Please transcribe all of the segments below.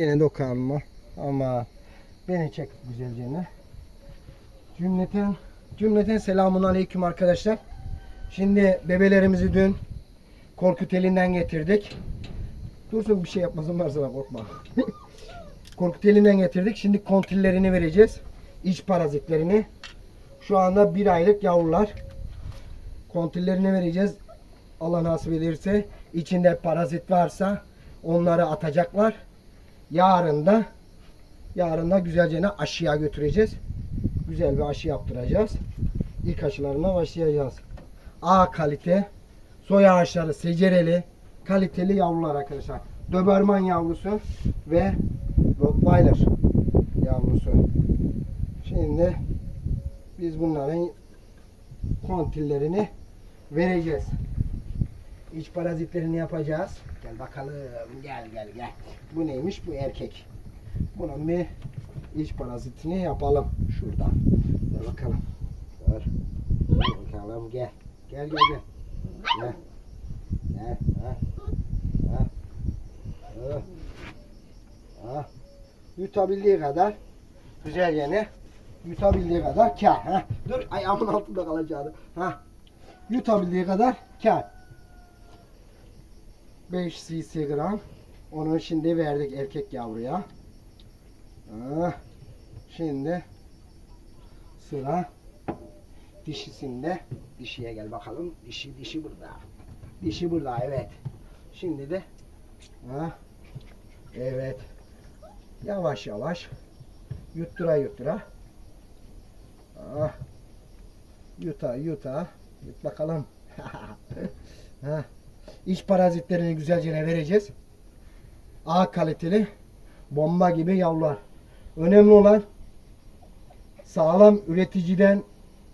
Yine dokanma ama beni çek güzelce ne. Cümleten cümleten selamun aleyküm arkadaşlar. Şimdi bebelerimizi dün Korkut elinden getirdik. Dursun bir şey yapmasın varsa korkma. Korkut elinden getirdik. Şimdi kontillerini vereceğiz. İç parazitlerini. Şu anda bir aylık yavrular. Kontillerini vereceğiz. Allah nasip ederse içinde parazit varsa onları atacaklar. Yarın da yarın da güzelce aşıya götüreceğiz. Güzel bir aşı yaptıracağız. İlk aşılarına başlayacağız. A kalite soy ağaçları secereli kaliteli yavrular arkadaşlar. Doberman yavrusu ve Rottweiler yavrusu. Şimdi biz bunların kontillerini vereceğiz. İç parazitlerini yapacağız. Gel bakalım. Gel gel gel. Bu neymiş? Bu erkek. Bunun bir iç parazitini yapalım. Şuradan. Gel bakalım. Dur. Gel bakalım. Gel. Gel gel gel. Gel. Gel. Ha. Ha. Ha. Ha. Yutabildiği kadar güzel ne? Yutabildiği kadar kar. Ha. Dur ayağımın altında kalacaktı. Ha. Yutabildiği kadar kar. 5 cc gram. Onu şimdi verdik erkek yavruya. Ah, Şimdi sıra dişisinde. Dişiye gel bakalım. Dişi dişi burada. Dişi burada evet. Şimdi de evet. Yavaş yavaş yuttura yuttura. Yuta yuta. Yut bakalım. ha. İç parazitlerini güzelce vereceğiz. A kaliteli bomba gibi yavrular. Önemli olan sağlam üreticiden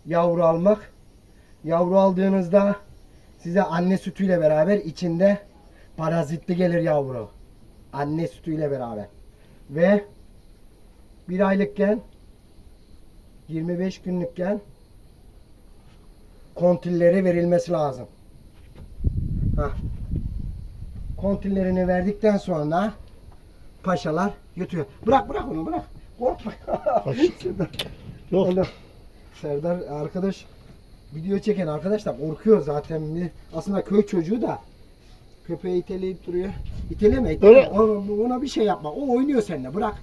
yavru almak. Yavru aldığınızda size anne sütüyle beraber içinde parazitli gelir yavru. Anne sütüyle beraber. Ve bir aylıkken 25 günlükken kontilleri verilmesi lazım. Hah. Kontillerini verdikten sonra paşalar yutuyor. Bırak bırak onu bırak. Korkma. Serdar, Yok. Oğlum, Serdar arkadaş video çeken arkadaş da korkuyor zaten. Aslında köy çocuğu da köpeği iteleyip duruyor. İteleme iteleme. Öyle- O- Ona bir şey yapma. O oynuyor seninle. Bırak.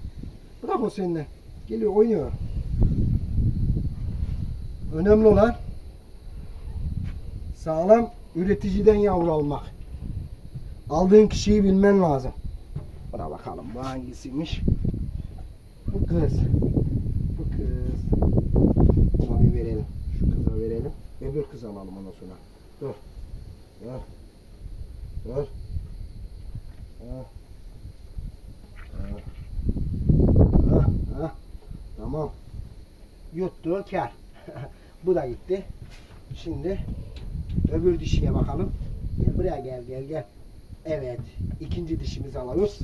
Bırak o seninle. Geliyor oynuyor. Önemli olan sağlam üreticiden yavru almak. Aldığın kişiyi bilmen lazım. Buna bakalım bu hangisiymiş? Bu kız. Bu kız. Buna bir verelim. Şu kıza verelim. Öbür kız alalım ondan sonra. Dur. Dur. Dur. Ha. Ha. Ha. Tamam. Yuttu kar. bu da gitti. Şimdi öbür dişiye bakalım. Gel buraya gel gel gel. Evet. ikinci dişimizi alıyoruz.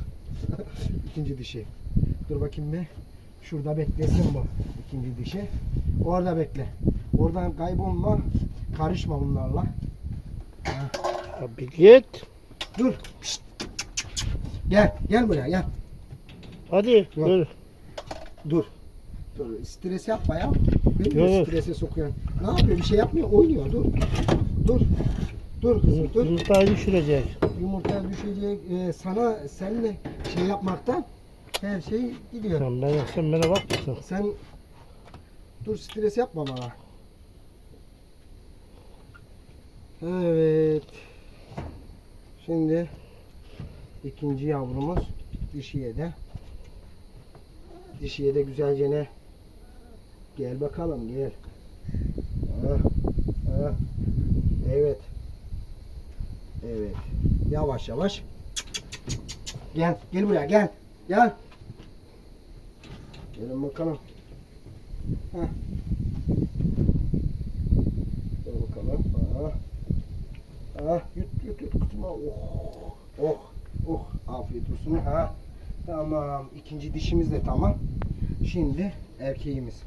ikinci dişi. Dur bakayım bir. Şurada beklesin bu. ikinci dişi. Orada bekle. Oradan kaybolma. Karışma bunlarla. Ya bir git. Dur. Pişt. Gel. Gel buraya gel. Hadi. Dur. Dur. Dur. Stres yapma ya. Beni de yok. strese sokuyorsun. Ne yapıyor? Bir şey yapmıyor. Oynuyor. Dur. Dur. Dur kızım dur. Yumurtayı düşürecek. Yumurta düşecek. Ee, sana seninle şey yapmaktan her şey gidiyor. Sen bana, sen bana bak mısın? Sen dur stres yapma bana. Evet. Şimdi ikinci yavrumuz dişiye de dişiye de güzelce ne gel bakalım gel. Ah, ah. Evet. Evet. Yavaş yavaş. Gel, gel buraya gel. Gel. Gelin bakalım. Heh. Dur bakalım. Ah. Ah, yut yut yut kutuma. Oh. Oh. Oh. Afiyet olsun. Ha. Tamam. İkinci dişimiz de tamam. Şimdi erkeğimiz.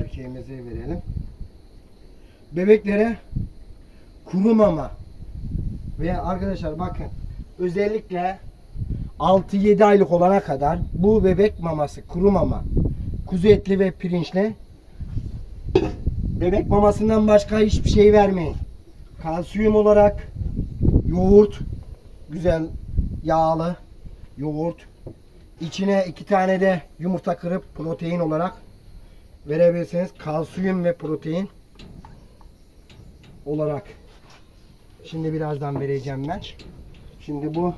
Erkeğimize verelim. Bebeklere kuru mama. Ve arkadaşlar bakın özellikle 6-7 aylık olana kadar bu bebek maması, kuru mama, kuzu etli ve pirinçli bebek mamasından başka hiçbir şey vermeyin. Kalsiyum olarak yoğurt, güzel yağlı yoğurt, içine iki tane de yumurta kırıp protein olarak verebilirsiniz. Kalsiyum ve protein olarak. Şimdi birazdan vereceğim ben. Şimdi bu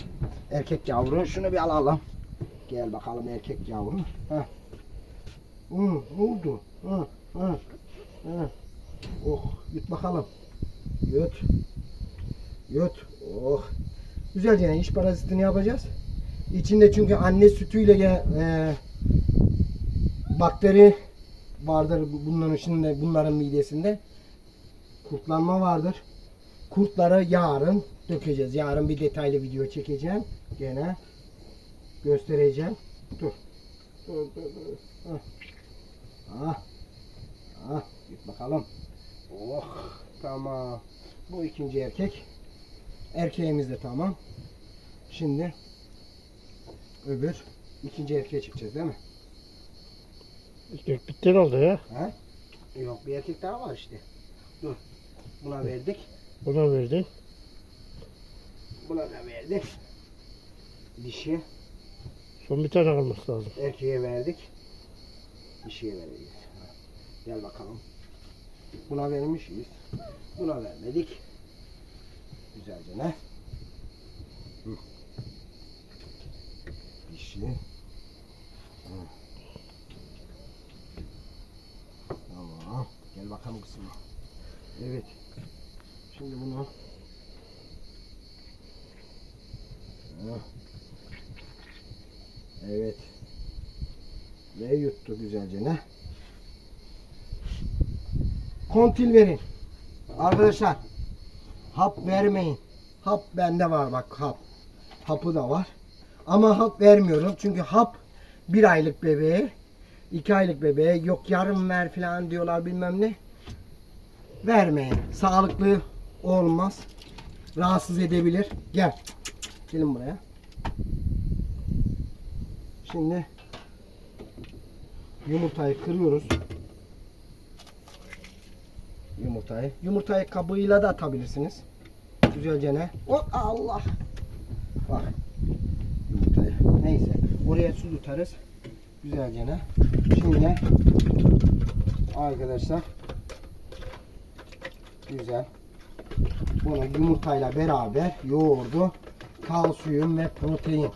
erkek yavru. Şunu bir alalım. Gel bakalım erkek yavru. Heh. Ne oldu? Hı, hı, hı. Oh, yut bakalım. Yut. Yut. Oh. Güzelce yani iç parazitini yapacağız. İçinde çünkü anne sütüyle e, bakteri vardır bunların içinde, bunların midesinde. Kurtlanma vardır. Kurtları yarın dökeceğiz. Yarın bir detaylı video çekeceğim. Gene göstereceğim. Dur. Dur dur dur. Ah. Ah. Ah. Git bakalım. Oh. Tamam. Bu ikinci erkek. Erkeğimiz de tamam. Şimdi öbür ikinci erkeğe çıkacağız değil mi? Ekmek bitti herhalde ya. Ha? Yok bir erkek daha var işte. Dur. Buna verdik. Buna verdin. Buna da verdik. Dişi Son bir tane kalması lazım. erkeğe verdik. Dişiye vereceğiz. Gel bakalım. Buna vermişiz. Buna vermedik. Güzelce ne? Dişi. Hı. Tamam. Kızım. Evet. Şimdi bunu Heh. Evet. Ve yuttu güzelce ne? Kontil verin. Arkadaşlar hap vermeyin. Hap bende var bak hap. Hapı da var. Ama hap vermiyorum. Çünkü hap bir aylık bebeğe, iki aylık bebeğe yok yarım ver falan diyorlar bilmem ne. Vermeyin. Sağlıklı olmaz. Rahatsız edebilir. Gel. Gelin buraya. Şimdi yumurtayı kırıyoruz. Yumurtayı. Yumurtayı kabığıyla da atabilirsiniz. Güzelce ne? Oh, Allah. Bak. Yumurtayı. Neyse. Oraya su tutarız. Güzelce ne? Şimdi arkadaşlar güzel. Bunu yumurtayla beraber yoğurdu. Kalsiyum ve protein.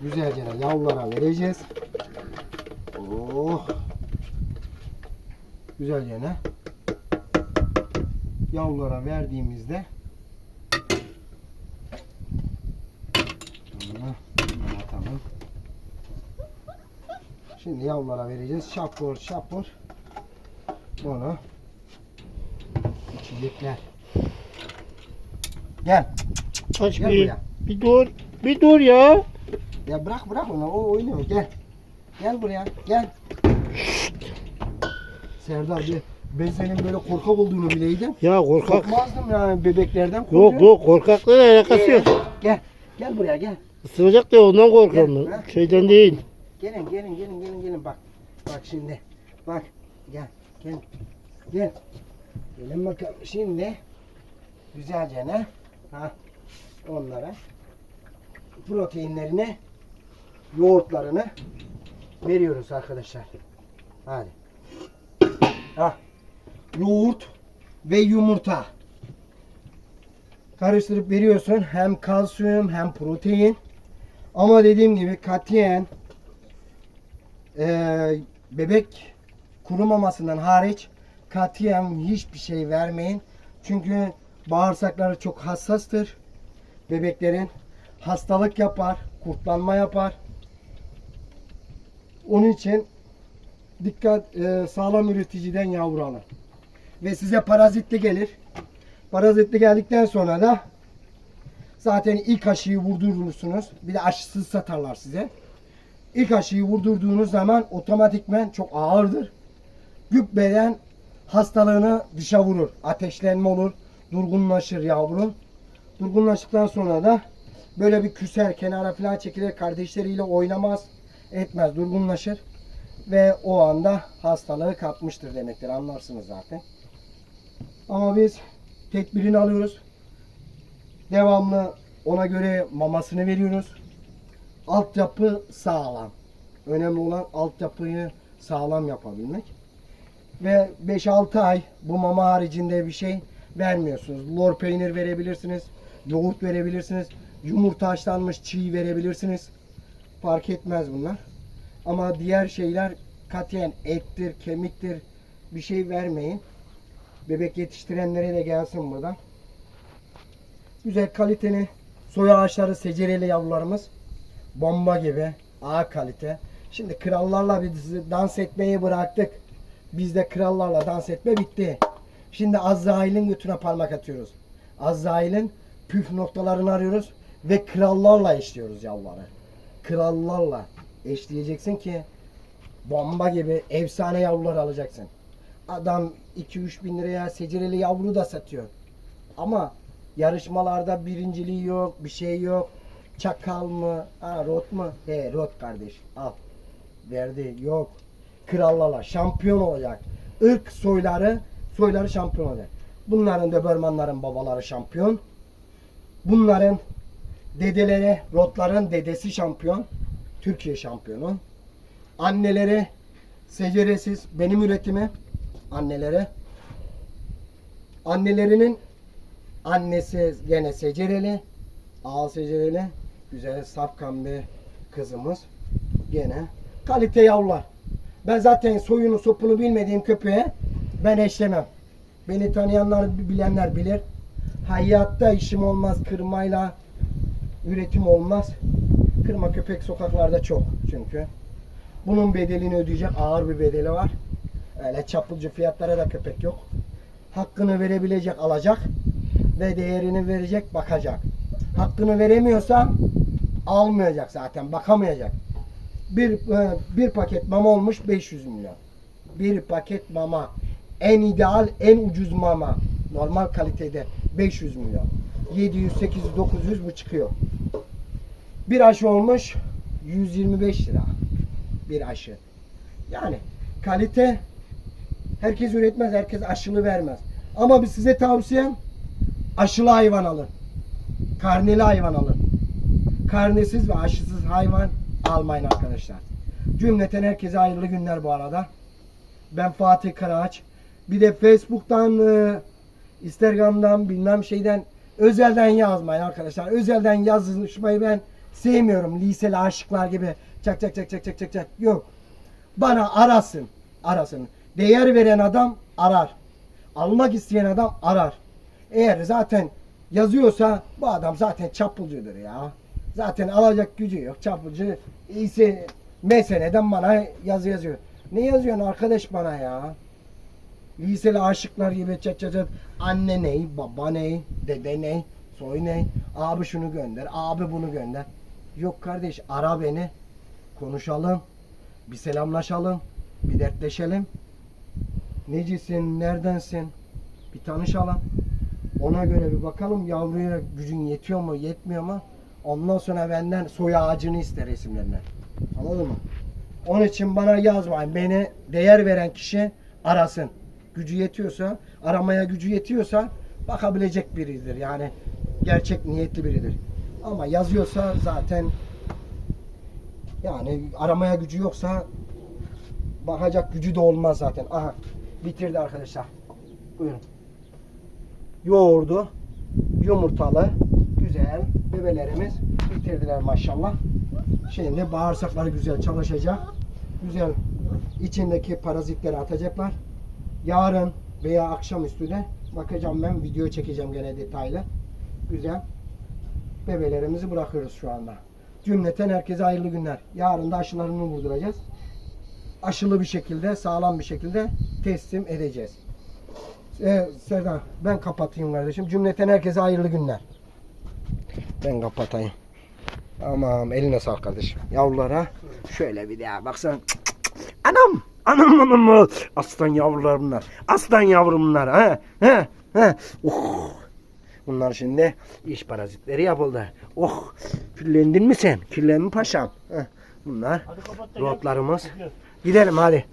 Güzelce yavrulara vereceğiz. Oh. Güzelce? Yavrulara verdiğimizde. Şimdi yavrulara vereceğiz. Şapur şapur. Bunu içecekler. Gel. Aç Gel bir. buraya. Bir dur. Bir dur ya. Ya bırak bırak onu. O oynuyor. Gel. Gel buraya. Gel. Serdar bir ben senin böyle korkak olduğunu bileydim. Ya korkak. Korkmazdım yani bebeklerden Yok korkuyorum. yok korkakla alakası yok. Gel. Gel buraya gel. Isıracak da ondan korkuyorum Gel, ben. ha? Şeyden değil. Gelin gelin gelin gelin gelin bak. Bak şimdi. Bak. Gel. Gel. Gel. Gelin bakalım. Şimdi güzelce ne? Ha. Onlara proteinlerini yoğurtlarını veriyoruz arkadaşlar. Hadi. Ha. Yoğurt ve yumurta. Karıştırıp veriyorsun. Hem kalsiyum hem protein. Ama dediğim gibi katiyen eee, bebek kurumamasından hariç katiyen hiçbir şey vermeyin. Çünkü bağırsakları çok hassastır. Bebeklerin hastalık yapar, kurtlanma yapar. Onun için dikkat eee, sağlam üreticiden yavru alın. Ve size parazitli gelir. Parazitli geldikten sonra da Zaten ilk aşıyı vurdurursunuz. Bir de aşısız satarlar size. İlk aşıyı vurdurduğunuz zaman otomatikmen çok ağırdır. Gübbeden hastalığını dışa vurur. Ateşlenme olur. Durgunlaşır yavru. Durgunlaştıktan sonra da Böyle bir küser, kenara falan çekilir, kardeşleriyle oynamaz, etmez, durgunlaşır. Ve o anda hastalığı kapmıştır demektir. Anlarsınız zaten. Ama biz tedbirini alıyoruz. Devamlı ona göre mamasını veriyoruz. Altyapı sağlam. Önemli olan altyapıyı sağlam yapabilmek. Ve 5-6 ay bu mama haricinde bir şey vermiyorsunuz. Lor peynir verebilirsiniz. Yoğurt verebilirsiniz. Yumurta haşlanmış çiğ verebilirsiniz. Fark etmez bunlar. Ama diğer şeyler katiyen ettir, kemiktir bir şey vermeyin. Bebek yetiştirenlere de gelsin buradan. Güzel kaliteli soya ağaçları secereli yavrularımız. Bomba gibi. A kalite. Şimdi krallarla biz dans etmeyi bıraktık. Bizde krallarla dans etme bitti. Şimdi Azrail'in götüne parmak atıyoruz. Azrail'in püf noktalarını arıyoruz ve krallarla eşliyoruz yavruları. Krallarla eşleyeceksin ki bomba gibi efsane yavrular alacaksın. Adam 2-3 bin liraya secereli yavru da satıyor. Ama yarışmalarda birinciliği yok, bir şey yok. Çakal mı? Ha, rot mu? He, rot kardeş. Al. Verdi. Yok. Krallarla şampiyon olacak. Irk soyları, soyları şampiyon olacak. Bunların Döbermanların babaları şampiyon. Bunların dedeleri, rotların dedesi şampiyon. Türkiye şampiyonu. Anneleri seceresiz benim üretimi annelere annelerinin annesi gene secereli ağ secereli güzel safkan bir kızımız gene kalite yavrular ben zaten soyunu sopunu bilmediğim köpeğe ben eşlemem beni tanıyanlar bilenler bilir hayatta işim olmaz kırmayla üretim olmaz kırma köpek sokaklarda çok çünkü bunun bedelini ödeyecek ağır bir bedeli var. Öyle çapulcu fiyatlara da köpek yok. Hakkını verebilecek alacak ve değerini verecek bakacak. Hakkını veremiyorsa almayacak zaten bakamayacak. Bir e, bir paket mama olmuş 500 milyon. Bir paket mama en ideal en ucuz mama normal kalitede 500 milyon. 700 800 900 bu çıkıyor. Bir aşı olmuş 125 lira bir aşı. Yani kalite herkes üretmez, herkes aşılı vermez. Ama biz size tavsiyem aşılı hayvan alın. Karneli hayvan alın. Karnesiz ve aşısız hayvan almayın arkadaşlar. Cümleten herkese hayırlı günler bu arada. Ben Fatih Karaağaç. Bir de Facebook'tan, e, Instagram'dan, bilmem şeyden özelden yazmayın arkadaşlar. Özelden yazışmayı ben sevmiyorum. Liseli aşıklar gibi çak çak çak çak çak çak çak. Yok. Bana arasın. Arasın. Değer veren adam arar. Almak isteyen adam arar. Eğer zaten yazıyorsa bu adam zaten çapulcudur ya. Zaten alacak gücü yok. Çapulcu iyisi meseleden bana yazı yazıyor. Ne yazıyorsun arkadaş bana ya? Liseli aşıklar gibi çat çat çat. Anne ney, baba ney, dede ney, soy ney. Abi şunu gönder, abi bunu gönder. Yok kardeş ara beni. Konuşalım. Bir selamlaşalım. Bir dertleşelim. Necisin, neredensin? Bir tanışalım. Ona göre bir bakalım yavruya gücün yetiyor mu, yetmiyor mu? Ondan sonra benden soy ağacını ister resimlerine. Anladın mı? Onun için bana yazmayın. Beni değer veren kişi arasın. Gücü yetiyorsa, aramaya gücü yetiyorsa bakabilecek biridir. Yani gerçek niyetli biridir. Ama yazıyorsa zaten yani aramaya gücü yoksa bakacak gücü de olmaz zaten. Aha bitirdi arkadaşlar. Buyurun. Yoğurdu, yumurtalı, güzel bebelerimiz bitirdiler maşallah. Şimdi bağırsakları güzel çalışacak. Güzel içindeki parazitleri atacaklar. Yarın veya akşamüstü de bakacağım ben video çekeceğim gene detaylı. Güzel bebelerimizi bırakıyoruz şu anda. Cümleten herkese hayırlı günler. Yarın da aşılarını vurduracağız. Aşılı bir şekilde, sağlam bir şekilde teslim edeceğiz. Ee, Serdar ben kapatayım kardeşim. Cümleten herkese hayırlı günler. Ben kapatayım. Tamam eline sağlık kardeşim. Yavrulara şöyle bir daha baksana. Cık, cık, cık. Anam! Anam anam. Aslan yavrular bunlar. Aslan yavrum bunlar. Ha? Ha? Ha? Oh. Bunlar şimdi iş parazitleri yapıldı. Oh kirlendin mi sen? Kirlenme paşam. Heh, Bunlar. Gidiyoruz. Gidelim hadi.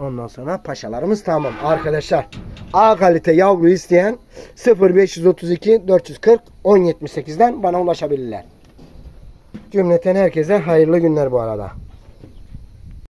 Ondan sonra paşalarımız tamam. Arkadaşlar A kalite yavru isteyen 0532 440 1078'den bana ulaşabilirler. Cümleten herkese hayırlı günler bu arada.